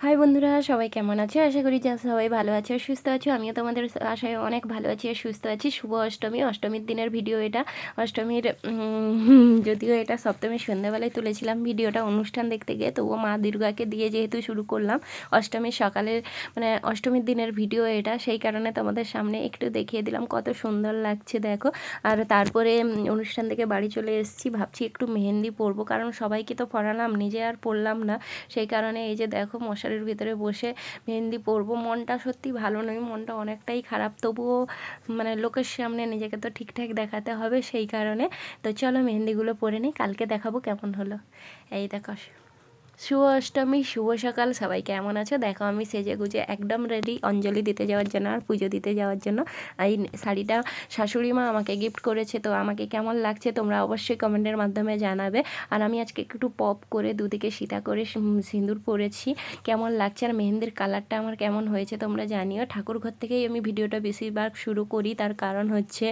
High বন্ধুরা, সবাই কেমন আছো? আশা করি যা সবাই ভালো আছে আর সুস্থ আছো। আমিও তোমাদের আশায় অনেক ভালো আছি আর সুস্থ আছি। শুভ অষ্টমী, অষ্টমীর দিনের ভিডিও এটা। অষ্টমীর যদিও এটা সপ্তমীর সন্ধ্যাবেলায় তুলেছিলাম ভিডিওটা অনুষ্ঠান দেখতে গিয়ে, তবুও মা দুর্গাকে দিয়ে যেহেতু শুরু করলাম, অষ্টমীর সকালের মানে অষ্টমীর দিনের ভিডিও এটা, সেই কারণে তোমাদের সামনে একটু দেখিয়ে দিলাম কত সুন্দর লাগছে, দেখো। আর তারপরে অনুষ্ঠান থেকে বাড়ি চলে এসেছি, ভাবছি একটু মেহেন্দি পরবো, কারণ সবাইকে তো পড়ালাম নিজে আর পড়লাম না। সেই কারণে এই যে দেখো মশারির ভিতরে বসে মেহেন্দি পরবো। মনটা সত্যি ভালো নয়, মনটা অনেকটাই খারাপ। তবুও মানে লোকের সামনে নিজেকে তো ঠিকঠাক দেখাতে হবে সেই কারণে। তো চলো মেহেন্দিগুলো পরে নিই, কালকে দেখাবো কেমন হলো। এই দেখো। শুভ অষ্টমী, শুভ সকাল, সবাই কেমন আছো? দেখো, আমি সেজে গুজে একদম রেডি অঞ্জলি দিতে যাওয়ার জন্য আর পুজো দিতে যাওয়ার জন্য। এই শাড়িটা শাশুড়ি মা আমাকে গিফট করেছে, তো আমাকে কেমন লাগছে তোমরা অবশ্যই কমেন্টের মাধ্যমে জানাবে। আর আমি আজকে একটু পপ করে দুদিকে সীতা করে সিঁদুর পরেছি। কেমন লাগছে আর মেহেন্দির কালারটা আমার কেমন হয়েছে তোমরা জানিও। ঠাকুর ঘর থেকেই আমি ভিডিওটা বেশিরভাগ শুরু করি, তার কারণ হচ্ছে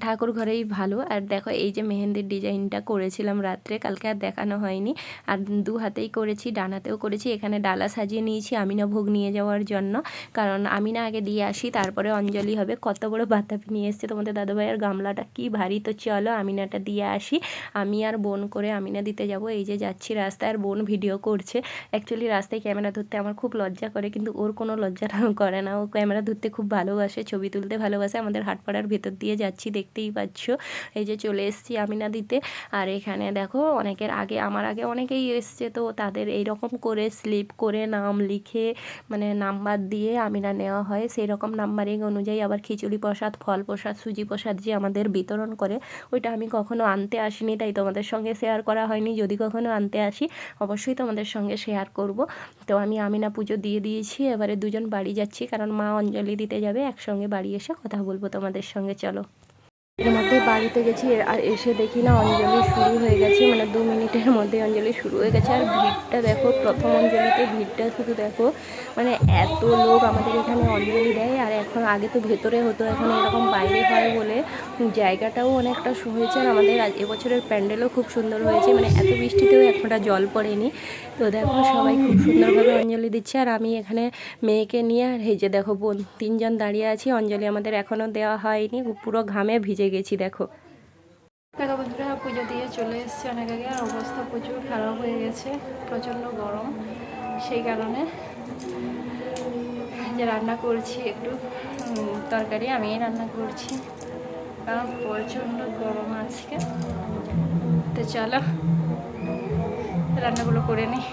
ঠাকুর ঘরেই ভালো। আর দেখো, এই যে মেহেন্দির ডিজাইনটা করেছিলাম রাত্রে, কালকে আর দেখানো হয়নি। আর দু হাতেই করেছি, ডানাতেও করেছি। এখানে ডালা সাজিয়ে নিয়েছি আমিনা ভোগ নিয়ে যাওয়ার জন্য। কারণ আমিনা আগে দিয়ে আসি, তারপরে অঞ্জলি হবে। কত বড় বাতাবি নিয়ে এসছে তোমাদের দাদাভাইয়ের গামলাটা, কি ভারী। তো চলো, আমিনাটা দিয়ে আসি। আমি আর বোন করে আমিনা দিতে যাব। এই যে যাচ্ছি রাস্তায়, আর বোন ভিডিও করছে। অ্যাকচুয়ালি রাস্তায় ক্যামেরা ধরতে আমার খুব লজ্জা করে, কিন্তু ওর কোনো লজ্জা করে না। ও ক্যামেরা ধরতে খুব ভালোবাসে, ছবি তুলতে ভালোবাসে। আমাদের হাটপাড়ার ভেতর দিয়ে যাচ্ছি। দেখতেই পাচ্ছ। এই যে চলে এসেছি আমিনা দিতে আর এখানে দেখো, অনেকের আগে, আমার আগে অনেকেই এসছে। তো তাদের এই রকম করে স্লিপ করে নাম লিখে মানে নাম্বার দিয়ে আমিনা নেওয়া হয়। সেই রকম নাম্বারিং অনুযায়ী আবার খিচুড়ি প্রসাদ, ফল প্রসাদ, সুজি প্রসাদ যে আমাদের বিতরণ করে, ওইটা আমি কখনো আনতে আসিনি। তাই তোমাদের সঙ্গে শেয়ার করা হয়নি। যদি কখনো আনতে আসি, অবশ্যই তোমাদের সঙ্গে শেয়ার করব। তো আমি আমিনা পুজো দিয়ে দিয়েছি। এবারে দুজন বাড়ি যাচ্ছি, কারণ মা অঞ্জলি দিতে যাবে। একসঙ্গে বাড়ি এসে কথা বলব তোমাদের সঙ্গে। চলো। এর মধ্যে বাড়িতে গেছি আর এসে দেখি না অঞ্জলি শুরু হয়ে গেছে মানে দু মিনিটের মধ্যে অঞ্জলি শুরু হয়ে গেছে। আর ভিড়টা দেখো, প্রথম অঞ্জলিতে ভিড়টা শুধু দেখো মানে এত লোক আমাদের এখানে অঞ্জলি দেয়, আর এখন আগে তো ভেতরে হতো, এখন এরকম বাইরে হয় বলে জায়গাটাও অনেকটা হয়েছে, আর আমাদের এবছরের প্যান্ডেলও খুব সুন্দর হয়েছে মানে এত বৃষ্টিতেও এক ফোঁটা জল পড়েনি। তো দেখো সবাই খুব সুন্দরভাবে অঞ্জলি দিচ্ছে, আর আমি এখানে মেয়েকে নিয়ে, আর যে দেখো বোন, তিনজন দাঁড়িয়ে আছি, অঞ্জলি আমাদের এখনও দেওয়া হয়নি, পুরো ঘামে ভিজে গেছি, দেখো। দেখো বন্ধুরা, পুজো দিয়ে চলে এসেছে অনেক আগে। আর অবস্থা প্রচুর খারাপ হয়ে গেছে, প্রচণ্ড গরম। সেই কারণে যে রান্না করছি একটু তরকারি আমিই রান্না করছি। কারণ প্রচণ্ড গরম আজকে। তো চলো, রান্নাগুলো করে নিই।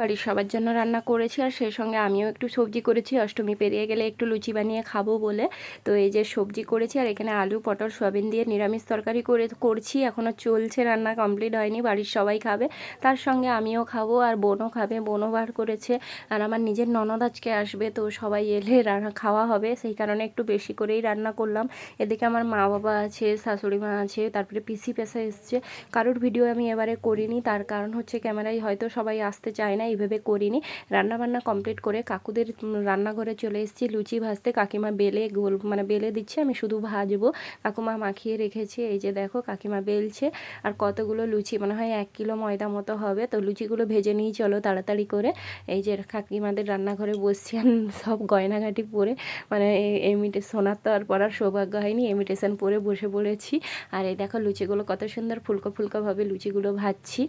বাড়ির সবার জন্য রান্না করেছি আর সেই সঙ্গে আমিও একটু সবজি করেছি। অষ্টমী পেরিয়ে গেলে একটু লুচি বানিয়ে খাব বলে। তো এই যে সবজি করেছি আর এখানে আলু, পটল, সয়াবিন দিয়ে নিরামিষ তরকারি করে, করছি। এখনও চলছে, রান্না কমপ্লিট হয়নি, বাড়ির সবাই খাবে। তার সঙ্গে আমিও খাব আর বোনও খাবে। বোনও বার করেছে আর আমার নিজের ননদ আজকে আসবে, তো সবাই এলে রান্না, খাওয়া হবে। সেই কারণে একটু বেশি করেই রান্না করলাম। এদিকে আমার মা বাবা আছে শাশুড়ি মা আছে, তারপরে পিসি পেশা এসছে। কারোর ভিডিও আমি এবারে করিনি। তার কারণ হচ্ছে ক্যামেরায় হয়তো সবাই আসতে চায় না। এইভাবে করিনি। রান্না বান্না কমপ্লিট করে কাকুদের রান্নাঘরে চলে এসেছি। লুচি ভাজতে কাকিমা বেলে গোল মানে বেলে দিচ্ছে, আমি শুধু ভাজবো। কাকুমা মাখিয়ে রেখেছে, এই যে দেখো কাকিমা বেলছে। আর কতগুলো লুচি, মনে হয় এক কিলো ময়দা মতো হবে। তো লুচিগুলো ভেজে নিই, চলো তাড়াতাড়ি করে। এই যে কাকিমাদের রান্নাঘরে বসছি সব গয়নাঘাটি পরে মানে এমিটে সোনার তো আর পরার সৌভাগ্য হয়নি ইমিটেশন পরে বসে পড়েছি। আর এই দেখো লুচিগুলো কত সুন্দর ফুলকো ফুলকোভাবে লুচিগুলো ভাজছি।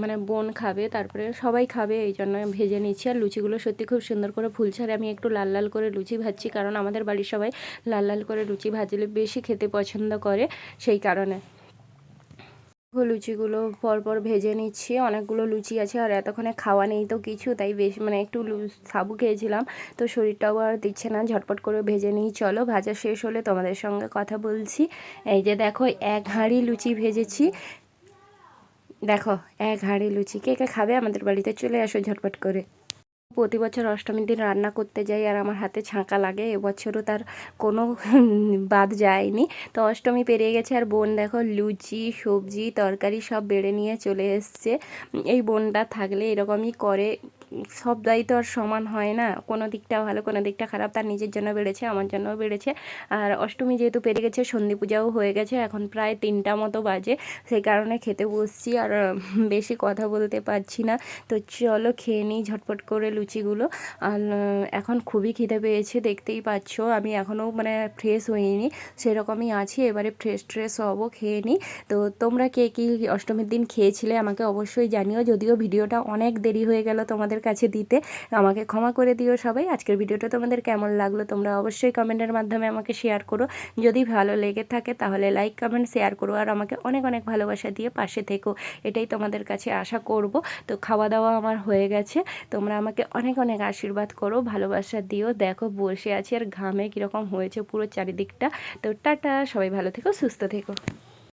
মানে বোন খাবে, তারপরে সবাই খাবে, এই জন্য ভেজে নিচ্ছি আর লুচিগুলো সত্যি খুব সুন্দর করে ফুল ছাড়ে আমি একটু লাল লাল করে লুচি ভাজছি, কারণ আমাদের বাড়ির সবাই লাল লাল করে লুচি ভাজলে বেশি খেতে পছন্দ করে, সেই কারণে। লুচিগুলো পরপর ভেজে নিচ্ছি। অনেকগুলো লুচি আছে, আর এতক্ষণে খাওয়া নেই তো কিছু, তাই বেশ মানে একটু সাবু খেয়েছিলাম। তো শরীরটাও আর দিচ্ছে না, ঝটপট করে ভেজে নিই। চলো, ভাজা শেষ হলে তোমাদের সঙ্গে কথা বলছি। এই যে দেখো, এক হাঁড়ি লুচি ভেজেছি। দেখো, এক হাঁড়ি লুচি কে কে খাবে, আমাদের বাড়িতে চলে আসো ঝটপট করে। প্রতি বছর অষ্টমীর দিন রান্না করতে যাই আর আমার হাতে ছাঁকা লাগে, এবছরও তার কোনো বাদ যায়নি। তো অষ্টমী পেরিয়ে গেছে আর বোন দেখো, লুচি, সবজি, তরকারি সব বেড়ে নিয়ে চলে এসছে। এই বোনটা থাকলে এরকমই করে সব তো আর সমান হয় না। কোনো দিকটা ভালো, কোনো দিকটা খারাপ, তার নিজের জন্য বেড়েছে, আমার জন্যও বেড়েছে। আর অষ্টমী যেহেতু পেরে গেছে, সন্ধি পূজাও হয়ে গেছে, এখন প্রায় তিনটা মতো বাজে। সেই কারণে খেতে বসছি আর বেশি কথা বলতে পারছি না। তো চলো খেয়ে নিই ঝটপট করে লুচিগুলো। আর এখন খুবই খিদে পেয়েছে, দেখতেই পাচ্ছ। আমি এখনও মানে ফ্রেশ হইনি। সেরকমই আছি, এবারে ফ্রেশ ট্রেশ হব, খেয়ে নিই। তো তোমরা কে কী অষ্টমীর দিন খেয়েছিলে আমাকে অবশ্যই জানিও। যদিও ভিডিওটা অনেক দেরি হয়ে গেল তোমাদের কাছে দিতে, আমাকে ক্ষমা করে দিও সবাই। আজকের ভিডিওটা তোমাদের কেমন লাগল তোমরা অবশ্যই কমেন্টের মাধ্যমে আমাকে শেয়ার করো। যদি ভালো লেগে থাকে তাহলে লাইক, কমেন্ট, শেয়ার করো। আর আমাকে অনেক অনেক ভালোবাসা দিয়ে পাশে থেকো। এটাই তোমাদের কাছে আশা করব। তো খাওয়া দাওয়া আমার হয়ে গেছে। তোমরা আমাকে অনেক অনেক আশীর্বাদ করো, ভালোবাসা দিও। দেখো বসে আছি আর ঘামে কীরকম হয়েছে পুরো চারিদিকটা। তো টাটা, সবাই ভালো থেকো, সুস্থ থেকো।